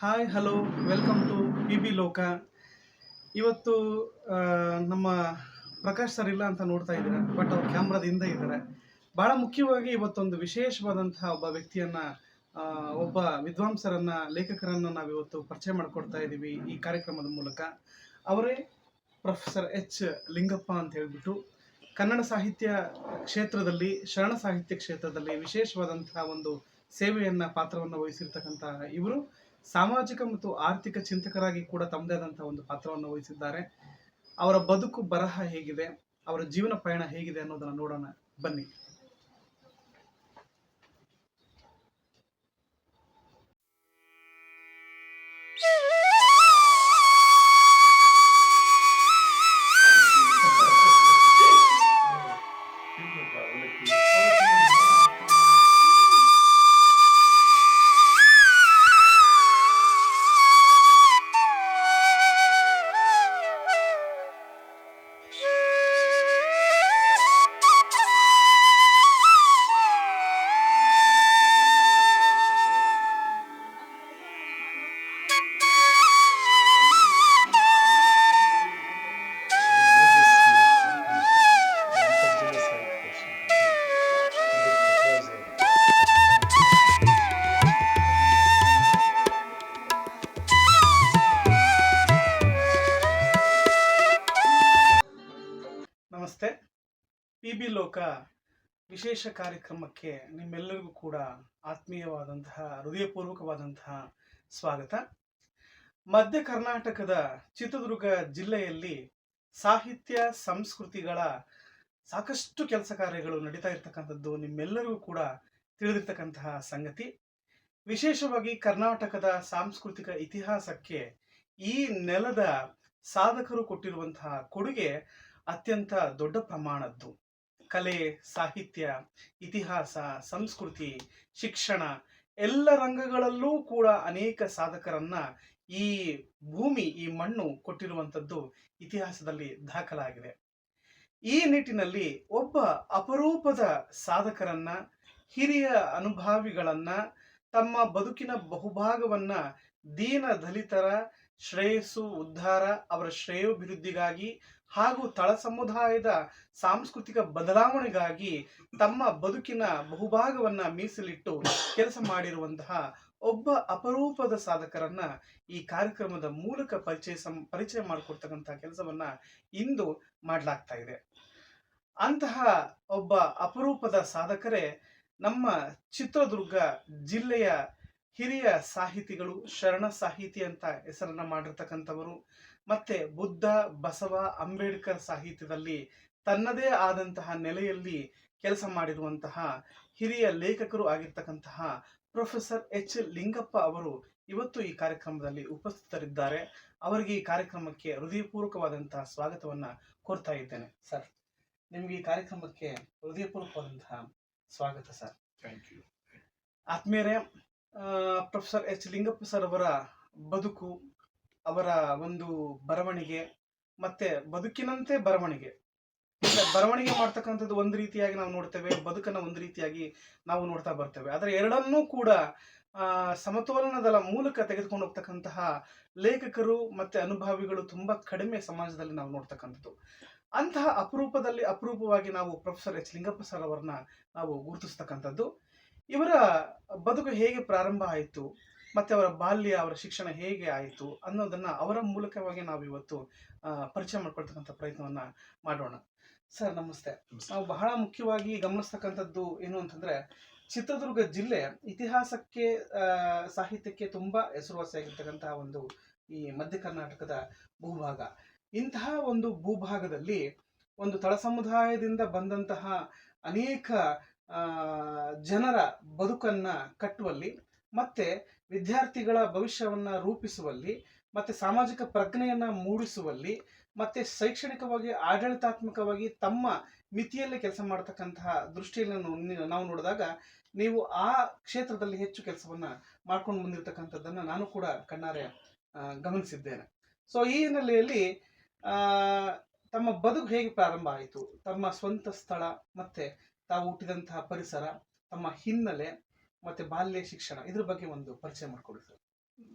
Hi hello welcome to B B ಲೋಕ ಇವತ್ತು ನಮ್ಮ ಪ್ರಕಾಶ್ ಸರ್ ಇಲ್ಲ ಅಂತ ನೋಡ್ತಾ ಇದ್ದಾರೆ ಬಟ್ ಅವ್ರು ಕ್ಯಾಮ್ರಾದ ಹಿಂದೆ ಇದ್ದಾರೆ. ಬಹಳ ಮುಖ್ಯವಾಗಿ ಇವತ್ತೊಂದು ವಿಶೇಷವಾದಂತಹ ಒಬ್ಬ ವ್ಯಕ್ತಿಯನ್ನ ಒಬ್ಬ ವಿದ್ವಾಂಸರನ್ನ ಲೇಖಕರನ್ನ ನಾವು ಇವತ್ತು ಪರಿಚಯ ಮಾಡಿಕೊಡ್ತಾ ಇದ್ದೀವಿ ಈ ಕಾರ್ಯಕ್ರಮದ ಮೂಲಕ. ಅವರೇ ಪ್ರೊಫೆಸರ್ ಎಚ್ ಲಿಂಗಪ್ಪ ಅಂತ ಹೇಳ್ಬಿಟ್ಟು, ಕನ್ನಡ ಸಾಹಿತ್ಯ ಕ್ಷೇತ್ರದಲ್ಲಿ, ಶರಣ ಸಾಹಿತ್ಯ ಕ್ಷೇತ್ರದಲ್ಲಿ ವಿಶೇಷವಾದಂತಹ ಒಂದು ಸೇವೆಯನ್ನು, ಪಾತ್ರವನ್ನು ವಹಿಸಿರ್ತಕ್ಕಂತಹ ಇವರು. ಸಾಮಾಜಿಕ ಮತ್ತು ಆರ್ಥಿಕ ಚಿಂತಕರಾಗಿ ಕೂಡ ತಮ್ಮದೇ ಆದಂತಹ ಒಂದು ಪಾತ್ರವನ್ನು ವಹಿಸಿದ್ದಾರೆ. ಅವರ ಬದುಕು ಬರಹ ಹೇಗಿದೆ, ಅವರ ಜೀವನ ಪಯಣ ಹೇಗಿದೆ ಅನ್ನೋದನ್ನ ನೋಡೋಣ. ಬನ್ನಿ. ಲೋಕ ವಿಶೇಷ ಕಾರ್ಯಕ್ರಮಕ್ಕೆ ನಿಮ್ಮೆಲ್ಲರಿಗೂ ಕೂಡ ಆತ್ಮೀಯವಾದಂತಹ, ಹೃದಯಪೂರ್ವಕವಾದಂತಹ ಸ್ವಾಗತ. ಮಧ್ಯ ಕರ್ನಾಟಕದ ಚಿತ್ರದುರ್ಗ ಜಿಲ್ಲೆಯಲ್ಲಿ ಸಾಹಿತ್ಯ, ಸಂಸ್ಕೃತಿಗಳ ಸಾಕಷ್ಟು ಕೆಲಸ ಕಾರ್ಯಗಳು ನಡೀತಾ ಇರ್ತಕ್ಕಂಥದ್ದು ನಿಮ್ಮೆಲ್ಲರಿಗೂ ಕೂಡ ತಿಳಿದಿರ್ತಕ್ಕಂತಹ ಸಂಗತಿ. ವಿಶೇಷವಾಗಿ ಕರ್ನಾಟಕದ ಸಾಂಸ್ಕೃತಿಕ ಇತಿಹಾಸಕ್ಕೆ ಈ ನೆಲದ ಸಾಧಕರು ಕೊಟ್ಟಿರುವಂತಹ ಕೊಡುಗೆ ಅತ್ಯಂತ ದೊಡ್ಡ ಪ್ರಮಾಣದ್ದು. ಕಲೆ, ಸಾಹಿತ್ಯ, ಇತಿಹಾಸ, ಸಂಸ್ಕೃತಿ, ಶಿಕ್ಷಣ ಎಲ್ಲ ರಂಗಗಳಲ್ಲೂ ಕೂಡ ಅನೇಕ ಸಾಧಕರನ್ನ ಈ ಭೂಮಿ, ಈ ಮಣ್ಣು ಕೊಟ್ಟಿರುವಂಥದ್ದು ಇತಿಹಾಸದಲ್ಲಿ ದಾಖಲಾಗಿದೆ. ಈ ನಿಟ್ಟಿನಲ್ಲಿ ಒಬ್ಬ ಅಪರೂಪದ ಸಾಧಕರನ್ನ, ಹಿರಿಯ ಅನುಭಾವಿಗಳನ್ನ, ತಮ್ಮ ಬದುಕಿನ ಬಹುಭಾಗವನ್ನ ದೀನ ದಲಿತರ ಶ್ರೇಯಸ್ಸು ಉದ್ಧಾರ ಅವರ ಶ್ರೇಯೋಭಿವೃದ್ಧಿಗಾಗಿ ಹಾಗೂ ತಳ ಸಮುದಾಯದ ಸಾಂಸ್ಕೃತಿಕ ಬದಲಾವಣೆಗಾಗಿ ತಮ್ಮ ಬದುಕಿನ ಬಹುಭಾಗವನ್ನ ಮೀಸಲಿಟ್ಟು ಕೆಲಸ ಮಾಡಿರುವಂತಹ ಒಬ್ಬ ಅಪರೂಪದ ಸಾಧಕರನ್ನ ಈ ಕಾರ್ಯಕ್ರಮದ ಮೂಲಕ ಪರಿಚಯ ಪರಿಚಯ ಮಾಡಿಕೊಡ್ತಕ್ಕಂತಹ ಕೆಲಸವನ್ನ ಇಂದು ಮಾಡಲಾಗ್ತಾ ಇದೆ. ಅಂತಹ ಒಬ್ಬ ಅಪರೂಪದ ಸಾಧಕರೇ ನಮ್ಮ ಚಿತ್ರದುರ್ಗ ಜಿಲ್ಲೆಯ ಹಿರಿಯ ಸಾಹಿತಿಗಳು ಶರಣ ಸಾಹಿತಿ ಅಂತ ಹೆಸರನ್ನ ಮಾಡಿರ್ತಕ್ಕಂಥವರು. ಮತ್ತೆ ಬುದ್ಧ ಬಸವ ಅಂಬೇಡ್ಕರ್ ಸಾಹಿತ್ಯದಲ್ಲಿ ತನ್ನದೇ ಆದಂತಹ ನೆಲೆಯಲ್ಲಿ ಕೆಲಸ ಮಾಡಿರುವಂತಹ ಹಿರಿಯ ಲೇಖಕರು ಆಗಿರ್ತಕ್ಕಂತಹ ಪ್ರೊಫೆಸರ್ ಎಚ್ ಲಿಂಗಪ್ಪ ಅವರು ಇವತ್ತು ಈ ಕಾರ್ಯಕ್ರಮದಲ್ಲಿ ಉಪಸ್ಥಿತರಿದ್ದಾರೆ. ಅವರಿಗೆ ಈ ಕಾರ್ಯಕ್ರಮಕ್ಕೆ ಹೃದಯಪೂರ್ವಕವಾದಂತಹ ಸ್ವಾಗತವನ್ನ ಕೋರ್ತಾ ಇದ್ದೇನೆ. ಸರ್ ನಿಮ್ಗೆ ಈ ಕಾರ್ಯಕ್ರಮಕ್ಕೆ ಹೃದಯಪೂರ್ವಕವಾದಂತಹ ಸ್ವಾಗತ ಸರ್. ಥ್ಯಾಂಕ್ ಯು ಆತ್ಮೀಯರೇ ಪ್ರೊಫೆಸರ್ ಎಚ್ ಲಿಂಗಪ್ಪ ಸರ್ ಅವರ ಬದುಕು ಅವರ ಒಂದು ಬರವಣಿಗೆ ಮತ್ತೆ ಬದುಕಿನಂತೆ ಬರವಣಿಗೆ. ಬರವಣಿಗೆ ಮಾಡ್ತಕ್ಕಂಥದ್ದು ಒಂದು ರೀತಿಯಾಗಿ ನಾವು ನೋಡ್ತೇವೆ, ಬದುಕನ್ನ ಒಂದು ರೀತಿಯಾಗಿ ನಾವು ನೋಡ್ತಾ ಬರ್ತೇವೆ. ಆದರೆ ಎರಡನ್ನೂ ಕೂಡ ಸಮತೋಲನದ ಮೂಲಕ ತೆಗೆದುಕೊಂಡು ಹೋಗ್ತಕ್ಕಂತಹ ಲೇಖಕರು ಮತ್ತೆ ಅನುಭಾವಿಗಳು ತುಂಬಾ ಕಡಿಮೆ ಸಮಾಜದಲ್ಲಿ ನಾವು ನೋಡ್ತಕ್ಕಂಥದ್ದು. ಅಂತಹ ಅಪರೂಪದಲ್ಲಿ ಅಪರೂಪವಾಗಿ ನಾವು ಪ್ರೊಫೆಸರ್ ಎಚ್. ಲಿಂಗಪ್ಪ ಸರ್ ಅವರನ್ನ ನಾವು ಗುರುತಿಸ್ತಕ್ಕಂಥದ್ದು. ಇವರ ಬದುಕು ಹೇಗೆ ಪ್ರಾರಂಭ ಆಯಿತು? ಮತ್ತೆ ಅವರ ಬಾಲ್ಯ ಅವರ ಶಿಕ್ಷಣ ಹೇಗೆ ಆಯಿತು ಅನ್ನೋದನ್ನ ಅವರ ಮೂಲಕವಾಗಿ ನಾವು ಇವತ್ತು ಪರಿಚಯ ಮಾಡ್ಕೊಳ್ತಕ್ಕಂಥ ಪ್ರಯತ್ನವನ್ನ ಮಾಡೋಣ. ಸರ್ ನಮಸ್ತೆ. ನಾವು ಬಹಳ ಮುಖ್ಯವಾಗಿ ಗಮನಿಸ್ತಕ್ಕಂಥದ್ದು ಏನು ಅಂತಂದ್ರೆ ಚಿತ್ರದುರ್ಗ ಜಿಲ್ಲೆ ಇತಿಹಾಸಕ್ಕೆ ಸಾಹಿತ್ಯಕ್ಕೆ ತುಂಬಾ ಹೆಸರುವಾಸಿಯಾಗಿರ್ತಕ್ಕಂತಹ ಒಂದು ಈ ಮಧ್ಯ ಕರ್ನಾಟಕದ ಭೂಭಾಗ. ಇಂತಹ ಒಂದು ಭೂಭಾಗದಲ್ಲಿ ಒಂದು ತಳ ಸಮುದಾಯದಿಂದ ಬಂದಂತಹ ಅನೇಕ ಜನರ ಬದುಕನ್ನ ಕಟ್ಟುವಲ್ಲಿ ಮತ್ತೆ ವಿದ್ಯಾರ್ಥಿಗಳ ಭವಿಷ್ಯವನ್ನ ರೂಪಿಸುವಲ್ಲಿ, ಮತ್ತೆ ಸಾಮಾಜಿಕ ಪ್ರಜ್ಞೆಯನ್ನು ಮೂಡಿಸುವಲ್ಲಿ, ಮತ್ತೆ ಶೈಕ್ಷಣಿಕವಾಗಿ, ಆಡಳಿತಾತ್ಮಕವಾಗಿ ತಮ್ಮ ಮಿತಿಯಲ್ಲಿ ಕೆಲಸ ಮಾಡತಕ್ಕಂತಹ ದೃಷ್ಟಿಯಲ್ಲಿ ನಾವು- ನೋಡಿದಾಗ ನೀವು ಆ ಕ್ಷೇತ್ರದಲ್ಲಿ ಹೆಚ್ಚು ಕೆಲಸವನ್ನ ಮಾಡ್ಕೊಂಡು ಬಂದಿರತಕ್ಕಂಥದ್ದನ್ನ ನಾನು ಕೂಡ ಕಣ್ಣಾರೆ ಗಮನಿಸಿದ್ದೇನೆ. ಸೊ ಈ ಹಿನ್ನೆಲೆಯಲ್ಲಿ ತಮ್ಮ ಬದುಕು ಹೇಗೆ ಪ್ರಾರಂಭ ಆಯಿತು? ತಮ್ಮ ಸ್ವಂತ ಸ್ಥಳ, ಮತ್ತೆ ತಾವು ಹುಟ್ಟಿದಂತಹ ಪರಿಸರ, ತಮ್ಮ ಹಿನ್ನೆಲೆ ಮತ್ತೆ ಬಾಲ್ಯ ಶಿಕ್ಷಣ ಇದ್ರ ಬಗ್ಗೆ ಒಂದು ಪರಿಚಯ ಮಾಡ್ಕೊಡಿ ಸರ್.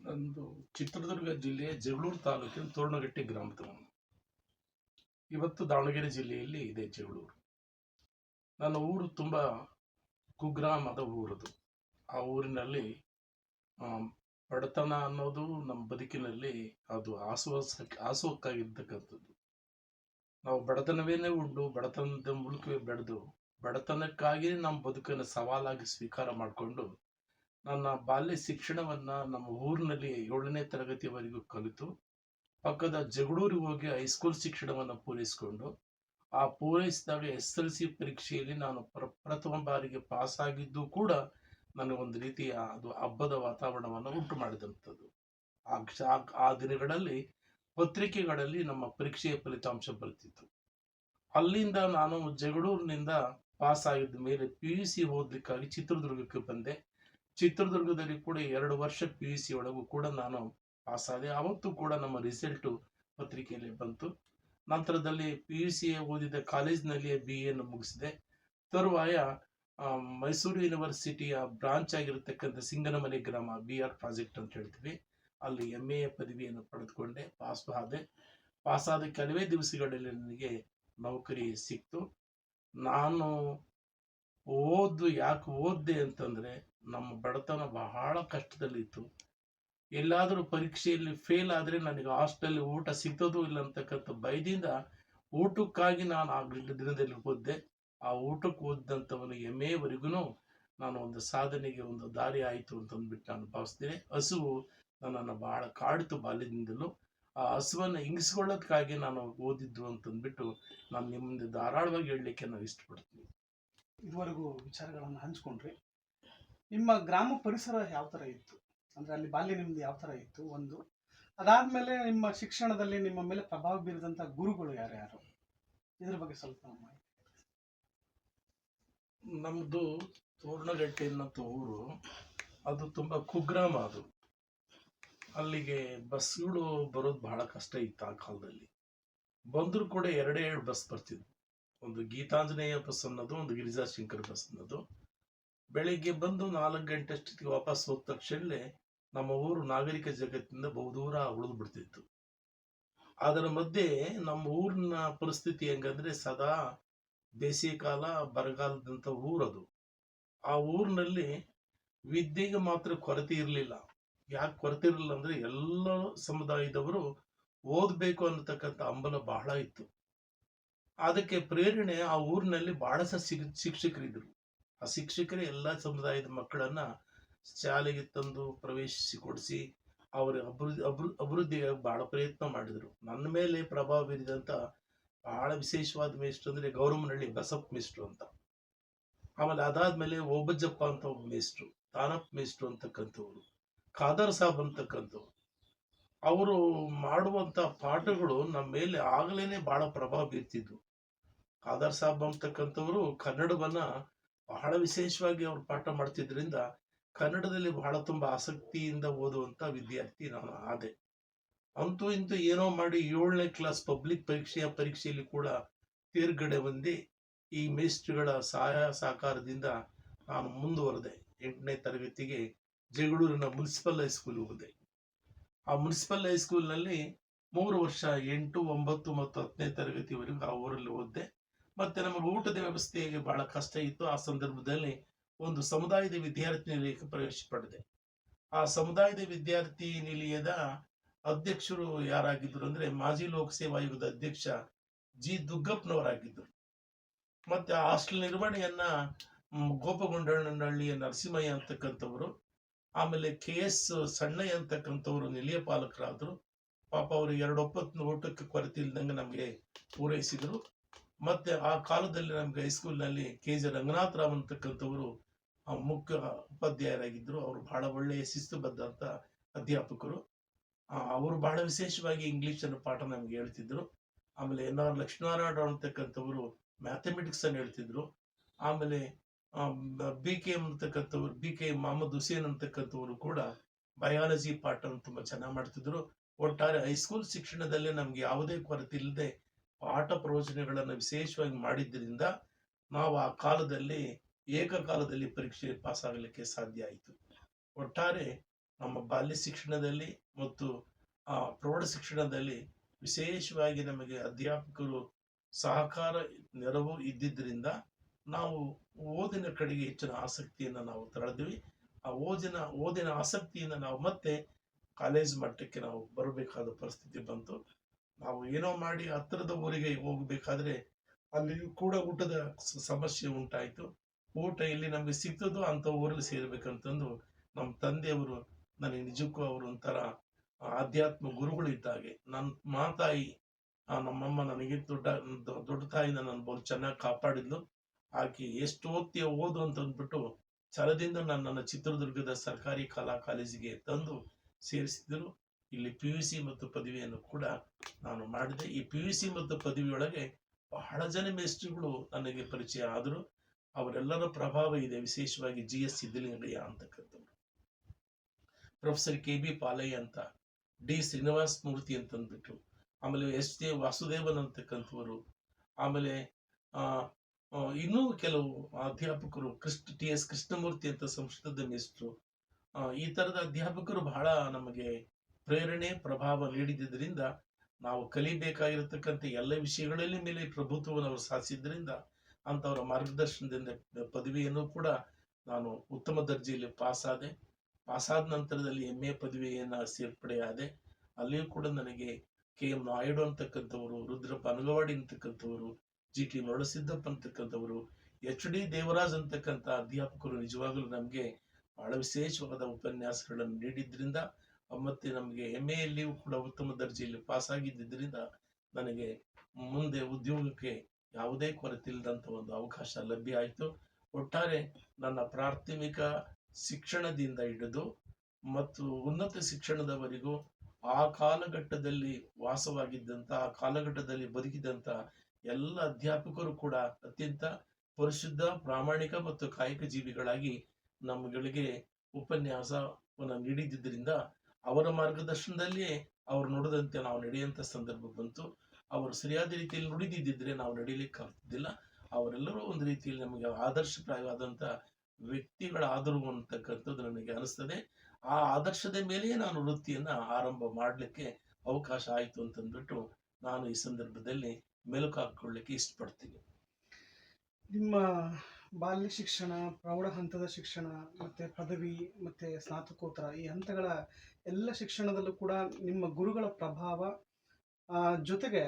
ನಂದು ಚಿತ್ರದುರ್ಗ ಜಿಲ್ಲೆಯ ಜಗಳೂರು ತಾಲೂಕಿನ ತೋರಣಗಟ್ಟಿ ಗ್ರಾಮದ ಇವತ್ತು ದಾವಣಗೆರೆ ಜಿಲ್ಲೆಯಲ್ಲಿ ಇದೆ ಜಗಳೂರು. ನನ್ನ ಊರು ತುಂಬ ಕುಗ್ರಾಮದ ಊರದು. ಆ ಊರಿನಲ್ಲಿ ಬಡತನ ಅನ್ನೋದು ನಮ್ಮ ಬದುಕಿನಲ್ಲಿ ಅದು ಆಸುವಾಸ ಆಸುವಕ್ಕಾಗಿರ್ತಕ್ಕಂಥದ್ದು ನಾವು ಬಡತನವೇನೇ ಉಂಡು ಬಡತನದ ಮೂಲಕವೇ ಬೆಳೆದು ಬಡತನಕ್ಕಾಗಿ ನಮ್ಮ ಬದುಕನ್ನು ಸವಾಲಾಗಿ ಸ್ವೀಕಾರ ಮಾಡಿಕೊಂಡು ನನ್ನ ಬಾಲ್ಯ ಶಿಕ್ಷಣವನ್ನ ನಮ್ಮ ಊರಿನಲ್ಲಿ ಏಳನೇ ತರಗತಿವರೆಗೂ ಕಲಿತು, ಪಕ್ಕದ ಜಗಳೂರಿಗೆ ಹೋಗಿ ಹೈಸ್ಕೂಲ್ ಶಿಕ್ಷಣವನ್ನು ಪೂರೈಸಿಕೊಂಡು, ಆ ಪೂರೈಸಿದಾಗ ಎಸ್ ಎಲ್ ಸಿ ಪರೀಕ್ಷೆಯಲ್ಲಿ ನಾನು ಪ್ರ, ಪ್ರಥಮ ಬಾರಿಗೆ ಪಾಸ್ ಆಗಿದ್ದು ಕೂಡ ನನಗೊಂದು ರೀತಿಯ ಅದು ಹಬ್ಬದ ವಾತಾವರಣವನ್ನು ಉಂಟು ಮಾಡಿದಂಥದ್ದು. ಆ ಆ ದಿನಗಳಲ್ಲಿ ಪತ್ರಿಕೆಗಳಲ್ಲಿ ನಮ್ಮ ಪರೀಕ್ಷೆಯ ಫಲಿತಾಂಶ ಬರ್ತಿತ್ತು. ಅಲ್ಲಿಂದ ನಾನು ಜಗಳೂರಿನಿಂದ ಪಾಸ್ ಆಗಿದ್ದ ಮೇಲೆ ಪಿ ಯು ಸಿ ಓದಲಿಕ್ಕಾಗಿ ಚಿತ್ರದುರ್ಗಕ್ಕೆ ಬಂದೆ. ಚಿತ್ರದುರ್ಗದಲ್ಲಿ ಕೂಡ ಎರಡು ವರ್ಷ ಪಿ ಯು ಸಿ ಒಳಗೂ ಕೂಡ ನಾನು ಪಾಸ್ ಆದೆ ಅವತ್ತು ಕೂಡ ನಮ್ಮ ರಿಸಲ್ಟು ಪತ್ರಿಕೆಯಲ್ಲಿ ಬಂತು. ನಂತರದಲ್ಲಿ ಪಿ ಯು ಸಿ ಓದಿದ ಕಾಲೇಜಿನಲ್ಲಿಯೇ ಬಿ ಎನ್ನು ಮುಗಿಸಿದೆ. ತರುವಾಯ ಮೈಸೂರು ಯೂನಿವರ್ಸಿಟಿಯ ಬ್ರಾಂಚ್ ಆಗಿರತಕ್ಕಂಥ ಸಿಂಗನಮನೆ ಗ್ರಾಮ ಬಿ ಆರ್ ಪ್ರಾಜೆಕ್ಟ್ ಅಂತ ಹೇಳ್ತೀವಿ. ಅಲ್ಲಿ ಎಂ ಎ ಪದವಿಯನ್ನು ಪಡೆದುಕೊಂಡೆ ಪಾಸ್ ಆದೆ. ಪಾಸಾದ ಕೆಲವೇ ದಿವಸಗಳಲ್ಲಿ ನನಗೆ ನೌಕರಿ ಸಿಕ್ತು. ನಾನು ಓದು ಯಾಕೆ ಓದ್ದೆ ಅಂತಂದ್ರೆ ನಮ್ಮ ಬಡತನ ಬಹಳ ಕಷ್ಟದಲ್ಲಿತ್ತು. ಎಲ್ಲಾದರೂ ಪರೀಕ್ಷೆಯಲ್ಲಿ ಫೇಲ್ ಆದ್ರೆ ನನಗೆ ಹಾಸ್ಟೆಲ್ ಊಟ ಸಿಗ್ತದೋ ಇಲ್ಲ ಅಂತಕ್ಕಂಥ ಭಯದಿಂದ ಊಟಕ್ಕಾಗಿ ನಾನು ಆ ದಿನದಲ್ಲಿ ಓದ್ದೆ. ಆ ಊಟಕ್ಕೆ ಓದಿದಂಥವನು ಎಮ್ಮೆವರೆಗೂ ನಾನು ಒಂದು ಸಾಧನೆಗೆ ಒಂದು ದಾರಿ ಆಯಿತು ಅಂತ ಅಂದ್ಬಿಟ್ಟು ನಾನು ಭಾವಿಸ್ತೇನೆ. ಹಸುವು ನನ್ನನ್ನು ಬಹಳ ಕಾಡಿತು ಬಾಲ್ಯದಿಂದಲೂ. ಆ ಹಸುವನ್ನು ಹಿಂಗಿಸ್ಕೊಳ್ಳೋದಕ್ಕಾಗಿ ನಾನು ಓದಿದ್ದು ಅಂತಂದ್ಬಿಟ್ಟು ನಾನು ನಿಮ್ಮ ಮುಂದೆ ಧಾರಾಳವಾಗಿ ಹೇಳಲಿಕ್ಕೆ ನಾನು ಇಷ್ಟಪಡ್ತೀನಿ ಇದುವರೆಗೂ ವಿಚಾರಗಳನ್ನು ಹಂಚ್ಕೊಂಡ್ರಿ ನಿಮ್ಮ ಗ್ರಾಮ ಪರಿಸರ ಯಾವ ಥರ ಇತ್ತು? ಅಂದರೆ ಅಲ್ಲಿ ಬಾಲ್ಯ ನಿಮ್ದು ಯಾವ ಥರ ಇತ್ತು? ಒಂದು ಅದಾದಮೇಲೆ ನಿಮ್ಮ ಶಿಕ್ಷಣದಲ್ಲಿ ನಿಮ್ಮ ಮೇಲೆ ಪ್ರಭಾವ ಬೀರಿದಂಥ ಗುರುಗಳು ಯಾರ್ಯಾರು ಇದ್ರ ಬಗ್ಗೆ ಸ್ವಲ್ಪ ಮಾಹಿತಿ ನಮ್ಮದು ತೋರಣಗಟ್ಟೆ ಅನ್ನೋ ಊರು ಅದು ತುಂಬ ಕುಗ್ರಾಮ ಅದು. ಅಲ್ಲಿಗೆ ಬಸ್ಗಳು ಬರೋದು ಬಹಳ ಕಷ್ಟ ಇತ್ತು ಆ ಕಾಲದಲ್ಲಿ. ಬಂದರೂ ಕೂಡ ಎರಡೇ ಎರಡು ಬಸ್ ಬರ್ತಿದ್ವು. ಒಂದು ಗೀತಾಂಜನೇಯ ಬಸ್ ಅನ್ನೋದು, ಒಂದು ಗಿರಿಜಾ ಶಂಕರ್ ಬಸ್ ಅನ್ನೋದು. ಬೆಳಿಗ್ಗೆ ಬಂದು ನಾಲ್ಕು ಗಂಟೆ ಅಷ್ಟೊತ್ತಿಗೆ ವಾಪಸ್ ಹೋದ ತಕ್ಷಣಲೇ ನಮ್ಮ ಊರು ನಾಗರಿಕ ಜಗತ್ತಿನಿಂದ ಬಹುದೂರ ಉಳಿದು ಬಿಡ್ತಿತ್ತು. ಅದರ ಮಧ್ಯೆ ನಮ್ಮ ಊರಿನ ಪರಿಸ್ಥಿತಿ ಹೆಂಗಂದ್ರೆ ಸದಾ ಬೇಸಿಗೆ ಕಾಲ, ಬರಗಾಲದಂಥ ಊರದು. ಆ ಊರಿನಲ್ಲಿ ವಿದ್ಯೆಗೆ ಮಾತ್ರ ಕೊರತೆ ಇರಲಿಲ್ಲ. ಯಾಕೆ ಕೊರತೆ ಇರಲಿಲ್ಲ ಅಂದ್ರೆ ಎಲ್ಲ ಸಮುದಾಯದವರು ಓದಬೇಕು ಅನ್ನತಕ್ಕಂಥ ಹಂಬಲ ಬಹಳ ಇತ್ತು. ಅದಕ್ಕೆ ಪ್ರೇರಣೆ ಆ ಊರಿನಲ್ಲಿ ಶಿಕ್- ಶಿಕ್ಷಕರಿದ್ರು. ಆ ಶಿಕ್ಷಕರೇ ಎಲ್ಲ ಸಮುದಾಯದ ಮಕ್ಕಳನ್ನ ಶಾಲೆಗೆ ತಂದು ಪ್ರವೇಶಿಸಿ ಕೊಡಿಸಿ ಅವರ ಅಭಿವೃದ್ಧಿ ಅಭಿವೃದ್ಧಿ ಅಭಿವೃದ್ಧಿಗೆ ಬಹಳ ಪ್ರಯತ್ನ ಮಾಡಿದ್ರು. ನನ್ನ ಮೇಲೆ ಪ್ರಭಾವ ಬೀರಿದಂತ ಬಹಳ ವಿಶೇಷವಾದ ಮೇಷ್ಟ್ರು ಅಂದ್ರೆ ಗೌರಮ್ಮನಹಳ್ಳಿ ಬಸಪ್ಪ ಮೇಷ್ಟ್ರು ಅಂತ. ಆಮೇಲೆ ಅದಾದ್ಮೇಲೆ ಓಬಜ್ಜಪ್ಪ ಅಂತ ಒಬ್ಬ ಮೇಷ್ಟ್ರು, ತಾನಪ್ಪ ಮೇಷ್ಟ್ರು ಅಂತಕ್ಕಂಥವ್ರು. ಖಾದರ್ ಸಾಬ್ ಅಂತಕ್ಕಂಥವ್ರು. ಅವರು ಮಾಡುವಂತ ಪಾಠಗಳು ನಮ್ಮ ಮೇಲೆ ಆಗ್ಲೇನೆ ಬಹಳ ಪ್ರಭಾವ ಬೀರ್ತಿದ್ವು. ಖಾದರ್ ಸಾಬ್ ಅಂತಕ್ಕಂಥವ್ರು ಕನ್ನಡವನ್ನ ಬಹಳ ವಿಶೇಷವಾಗಿ ಅವ್ರು ಪಾಠ ಮಾಡ್ತಿದ್ರಿಂದ ಕನ್ನಡದಲ್ಲಿ ಬಹಳ ತುಂಬಾ ಆಸಕ್ತಿಯಿಂದ ಓದುವಂಥ ವಿದ್ಯಾರ್ಥಿ ನಾನು ಆದೆ. ಅಂತೂ ಇಂತೂ ಏನೋ ಮಾಡಿ ಏಳನೇ ಕ್ಲಾಸ್ ಪಬ್ಲಿಕ್ ಪರೀಕ್ಷೆಯ ಪರೀಕ್ಷೆಯಲ್ಲಿ ಕೂಡ ತೇರ್ಗಡೆ ಬಂದು ಈ ಮೇಸ್ಟ್ರಿಗಳ ಸಹಾಯ ಸಹಕಾರದಿಂದ ನಾನು ಮುಂದುವರೆದೆ. ಎಂಟನೇ ತರಗತಿಗೆ ಜಗಳೂರಿನ ಮುನ್ಸಿಪಲ್ ಹೈಸ್ಕೂಲ್ ಹೋದೆ. ಆ ಮುನ್ಸಿಪಲ್ ಹೈಸ್ಕೂಲ್ನಲ್ಲಿ ಮೂರು ವರ್ಷ ಎಂಟು, ಒಂಬತ್ತು ಮತ್ತು ಹತ್ತನೇ ತರಗತಿವರೆಗೂ ಆ ಊರಲ್ಲಿ ಓದಿದೆ. ಮತ್ತೆ ನಮಗೆ ಊಟದ ವ್ಯವಸ್ಥೆಗೆ ಬಹಳ ಕಷ್ಟ ಇತ್ತು, ಆ ಸಂದರ್ಭದಲ್ಲಿ ಒಂದು ಸಮುದಾಯದ ವಿದ್ಯಾರ್ಥಿ ನಿಲಯಕ್ಕೆ ಪ್ರವೇಶ ಪಡೆದೆ. ಆ ಸಮುದಾಯದ ವಿದ್ಯಾರ್ಥಿ ನಿಲಯದ ಅಧ್ಯಕ್ಷರು ಯಾರಾಗಿದ್ರು ಅಂದ್ರೆ ಮಾಜಿ ಲೋಕಸೇವಾ ಆಯೋಗದ ಅಧ್ಯಕ್ಷ ಜಿ ಮತ್ತೆ ಆ ಹಾಸ್ಟೆಲ್ ನಿರ್ವಹಣೆಯನ್ನ ಗೋಪಗುಂಡನಹಳ್ಳಿಯ ನರಸಿಂಹಯ್ಯ ಅಂತಕ್ಕಂಥವ್ರು ಆಮೇಲೆ ಕೆ ಎಸ್ ಸಣ್ಣಯ್ಯ ಅಂತಕ್ಕಂಥವ್ರು ನಿಲಯ ಪಾಲಕರಾದ್ರು, ಪಾಪ ಅವರು ಎರಡು ಒಪ್ಪತ್ತು ಊಟಕ್ಕೆ ಕೊರತೆ ಇಲ್ದಂಗೆ ನಮಗೆ ಪೂರೈಸಿದ್ರು. ಮತ್ತೆ ಆ ಕಾಲದಲ್ಲಿ ನಮ್ಗೆ ಹೈಸ್ಕೂಲ್ನಲ್ಲಿ ಕೆ ಜೆ ರಂಗನಾಥ್ ರಾವ್ ಅಂತಕ್ಕಂಥವರು ಮುಖ್ಯ ಉಪಾಧ್ಯಾಯರಾಗಿದ್ದರು ಅವರು ಬಹಳ ಒಳ್ಳೆಯ ಶಿಸ್ತುಬದ್ಧ ಅಂತ ಅಧ್ಯಾಪಕರು. ಅವರು ಬಹಳ ವಿಶೇಷವಾಗಿ ಇಂಗ್ಲಿಷ್ ಅನ್ನು ಪಾಠ ನಮ್ಗೆ ಹೇಳ್ತಿದ್ರು. ಆಮೇಲೆ ಎನ್ ಆರ್ ಲಕ್ಷ್ಮೀನಾರಾಯಣ ರಾವ್ ಅಂತಕ್ಕಂಥವ್ರು ಮ್ಯಾಥಮೆಟಿಕ್ಸ್ ಅನ್ನು ಹೇಳ್ತಿದ್ರು. ಆಮೇಲೆ ಬಿ ಕೆ ಎಂ ಅಂತಕ್ಕಂಥವ್ರು ಬಿ ಕೆ ಮೊಹಮ್ಮದ್ ಹುಸೇನ್ ಅಂತಕ್ಕಂಥವ್ರು ಕೂಡ ಬಯಾಲಜಿ ಪಾಠವನ್ನು ತುಂಬಾ ಚೆನ್ನಾಗಿ ಮಾಡ್ತಿದ್ರು. ಒಟ್ಟಾರೆ ಹೈಸ್ಕೂಲ್ ಶಿಕ್ಷಣದಲ್ಲಿ ನಮ್ಗೆ ಯಾವುದೇ ಕೊರತೆ ಇಲ್ಲದೆ ಪಾಠ ಪ್ರವಚನಗಳನ್ನು ವಿಶೇಷವಾಗಿ ಮಾಡಿದ್ದರಿಂದ ನಾವು ಆ ಕಾಲದಲ್ಲಿ ಏಕಕಾಲದಲ್ಲಿ ಪರೀಕ್ಷೆ ಪಾಸ್ ಆಗಲಿಕ್ಕೆ ಸಾಧ್ಯ ಆಯಿತು. ಒಟ್ಟಾರೆ ನಮ್ಮ ಬಾಲ್ಯ ಶಿಕ್ಷಣದಲ್ಲಿ ಮತ್ತು ಆ, ಪ್ರೌಢ ಶಿಕ್ಷಣದಲ್ಲಿ ವಿಶೇಷವಾಗಿ ನಮಗೆ ಅಧ್ಯಾಪಕರು ಸಹಕಾರ ನೆರವು ಇದ್ದಿದ್ದರಿಂದ ನಾವು ಓದಿನ ಕಡೆಗೆ ಹೆಚ್ಚಿನ ಆಸಕ್ತಿಯನ್ನು ನಾವು ತಳೆದ್ವಿ ಆ ಓದಿನ ಓದಿನ ಆಸಕ್ತಿಯಿಂದ ನಾವು ಮತ್ತೆ ಕಾಲೇಜ್ ಮಟ್ಟಕ್ಕೆ ನಾವು ಬರಬೇಕಾದ ಪರಿಸ್ಥಿತಿ ಬಂತು. ನಾವು ಏನೋ ಮಾಡಿ ಹತ್ತಿರದ ಊರಿಗೆ ಹೋಗಬೇಕಾದ್ರೆ ಅಲ್ಲಿಯೂ ಕೂಡ ಊಟದ ಸಮಸ್ಯೆ ಉಂಟಾಯಿತು. ಊಟ ಇಲ್ಲಿ ನಮಗೆ ಸಿಗ್ತದೋ ಅಂತ ಊರಲ್ಲಿ ಸೇರ್ಬೇಕಂತಂದು ನಮ್ಮ ತಂದೆಯವರು, ನನಗೆ ನಿಜಕ್ಕೂ ಅವರು ಒಂಥರ ಆಧ್ಯಾತ್ಮ ಗುರುಗಳು ಇದ್ದಾಗೆ. ನನ್ನ ಮಾತಾಯಿ ನಮ್ಮಮ್ಮ ನನಗೆ ದೊಡ್ಡ ದೊಡ್ಡ ತಾಯಿನ ನನ್ನ ಬಹು ಚೆನ್ನಾಗಿ ಕಾಪಾಡಿದ್ಲು. ಆಕೆ ಎಷ್ಟು ಓದ್ತೀಯ ಓದು ಅಂತ ಅಂದ್ಬಿಟ್ಟು ಛಲದಿಂದ ನನ್ನ ಚಿತ್ರದುರ್ಗದ ಸರ್ಕಾರಿ ಕಲಾ ಕಾಲೇಜಿಗೆ ತಂದು ಸೇರಿಸಿದರು. ಇಲ್ಲಿ ಪಿ ಯು ಸಿ ಮತ್ತು ಪದವಿಯನ್ನು ಕೂಡ ನಾನು ಮಾಡಿದೆ. ಈ ಪಿ ಯು ಸಿ ಮತ್ತು ಪದವಿಯೊಳಗೆ ಬಹಳ ಜನ ಮೇಸ್ಟ್ರುಗಳು ನನಗೆ ಪರಿಚಯ ಆದರು. ಅವರೆಲ್ಲರ ಪ್ರಭಾವ ಇದೆ. ವಿಶೇಷವಾಗಿ ಜಿ ಎಸ್ ಸಿದ್ದಲಿಂಗಯ್ಯ ಅಂತಕ್ಕಂಥವ್ರು ಪ್ರೊಫೆಸರ್ ಕೆ ಬಿ ಪಾಲಯ್ಯ ಅಂತ, ಡಿ ಶ್ರೀನಿವಾಸ್ ಮೂರ್ತಿ ಅಂತಂದ್ಬಿಟ್ಟು, ಆಮೇಲೆ ಎಸ್ ಡಿ ವಾಸುದೇವನ್ ಅಂತಕ್ಕಂಥವರು ಆಮೇಲೆ ಇನ್ನೂ ಕೆಲವು ಅಧ್ಯಾಪಕರು ಕೃಷ್ಣ, ಟಿ ಎಸ್ ಕೃಷ್ಣಮೂರ್ತಿ ಅಂತ ಸಂಸ್ಕೃತದ ಮೇಷ್ಟ್ರು. ಈ ತರದ ಅಧ್ಯಾಪಕರು ಬಹಳ ನಮಗೆ ಪ್ರೇರಣೆ, ಪ್ರಭಾವ ನೀಡಿದ್ದರಿಂದ ನಾವು ಕಲಿಬೇಕಾಗಿರತಕ್ಕಂಥ ಎಲ್ಲ ವಿಷಯಗಳಲ್ಲಿ ಮೇಲೆ ಪ್ರಭುತ್ವವನ್ನು ಅವರು ಸಾಧಿಸಿದ್ರಿಂದ ಅಂತವರ ಮಾರ್ಗದರ್ಶನದಿಂದ ಪದವಿಯನ್ನು ಕೂಡ ನಾನು ಉತ್ತಮ ದರ್ಜೆಯಲ್ಲಿ ಪಾಸಾದೆ. ಪಾಸಾದ ನಂತರದಲ್ಲಿ ಎಂ ಎ ಪದವಿಯನ್ನು ಸೇರ್ಪಡೆಯಾದೆ. ಅಲ್ಲಿಯೂ ಕೂಡ ನನಗೆ ಕೆ ಎಂ ನಾಯ್ಡು ಅಂತಕ್ಕಂಥವರು, ರುದ್ರಪ್ಪ ಅನಗವಾಡಿ ಅಂತಕ್ಕಂಥವರು ಜಿ ಟಿ ಮರುಳಸಿದ್ದಪ್ಪ ಅಂತಕ್ಕಂಥವರು ಎಚ್ ಡಿ ದೇವರಾಜ್ ಅಂತಕ್ಕಂಥ ಅಧ್ಯಾಪಕರು ನಿಜವಾಗಲೂ ನಮಗೆ ಬಹಳ ವಿಶೇಷವಾದ ಉಪನ್ಯಾಸಗಳನ್ನು ನೀಡಿದ್ರಿಂದ, ಮತ್ತೆ ನಮಗೆ ಎಂ ಎಲ್ಲಿಯೂ ಕೂಡ ಉತ್ತಮ ದರ್ಜೆಯಲ್ಲಿ ಪಾಸ್ ಆಗಿದ್ದರಿಂದ ನನಗೆ ಮುಂದೆ ಉದ್ಯೋಗಕ್ಕೆ ಯಾವುದೇ ಕೊರತೆ ಇಲ್ಲದಂತ ಒಂದು ಅವಕಾಶ ಲಭ್ಯ ಆಯಿತು. ಒಟ್ಟಾರೆ ನನ್ನ ಪ್ರಾಥಮಿಕ ಶಿಕ್ಷಣದಿಂದ ಹಿಡಿದು ಮತ್ತು ಉನ್ನತ ಶಿಕ್ಷಣದವರೆಗೂ ಆ ಕಾಲಘಟ್ಟದಲ್ಲಿ ವಾಸವಾಗಿದ್ದಂಥ, ಆ ಕಾಲಘಟ್ಟದಲ್ಲಿ ಬದುಕಿದಂಥ ಎಲ್ಲ ಅಧ್ಯಾಪಕರು ಕೂಡ ಅತ್ಯಂತ ಪರಿಶುದ್ಧ, ಪ್ರಾಮಾಣಿಕ ಮತ್ತು ಕಾಯಕ ಜೀವಿಗಳಾಗಿ ನಮ್ಮಗಳಿಗೆ ಉಪನ್ಯಾಸವನ್ನು ನೀಡಿದ್ದರಿಂದ ಅವರ ಮಾರ್ಗದರ್ಶನದಲ್ಲಿಯೇ ಅವರು ನುಡಿದಂತೆ ನಾವು ನಡೆಯುವಂಥ ಸಂದರ್ಭ ಬಂತು. ಅವರು ಸರಿಯಾದ ರೀತಿಯಲ್ಲಿ ನುಡಿದಿದ್ದರೆ ನಾವು ನಡೀಲಿಕ್ಕೆ ಆಗ್ತಿದ್ದಿಲ್ಲ. ಅವರೆಲ್ಲರೂ ಒಂದು ರೀತಿಯಲ್ಲಿ ನಮಗೆ ಆದರ್ಶಪ್ರಾಯವಾದಂಥ ವ್ಯಕ್ತಿಗಳಾದರೂ ಅಂತಕ್ಕಂಥದ್ದು ನನಗೆ ಅನಿಸ್ತದೆ. ಆ ಆದರ್ಶದ ಮೇಲೆಯೇ ನಾನು ವೃತ್ತಿಯನ್ನು ಆರಂಭ ಮಾಡಲಿಕ್ಕೆ ಅವಕಾಶ ಆಯಿತು ಅಂತಂದ್ಬಿಟ್ಟು ನಾನು ಈ ಸಂದರ್ಭದಲ್ಲಿ ಮೆಲುಕು ಹಾಕೊಳ್ಳಿಕ್ಕೆ ಇಷ್ಟಪಡ್ತೀನಿ. ನಿಮ್ಮ ಬಾಲ್ಯ ಶಿಕ್ಷಣ, ಪ್ರೌಢ ಹಂತದ ಶಿಕ್ಷಣ, ಮತ್ತೆ ಪದವಿ, ಮತ್ತೆ ಸ್ನಾತಕೋತ್ತರ ಈ ಹಂತಗಳ ಎಲ್ಲ ಶಿಕ್ಷಣದಲ್ಲೂ ಕೂಡ ನಿಮ್ಮ ಗುರುಗಳ ಪ್ರಭಾವ ಜೊತೆಗೆ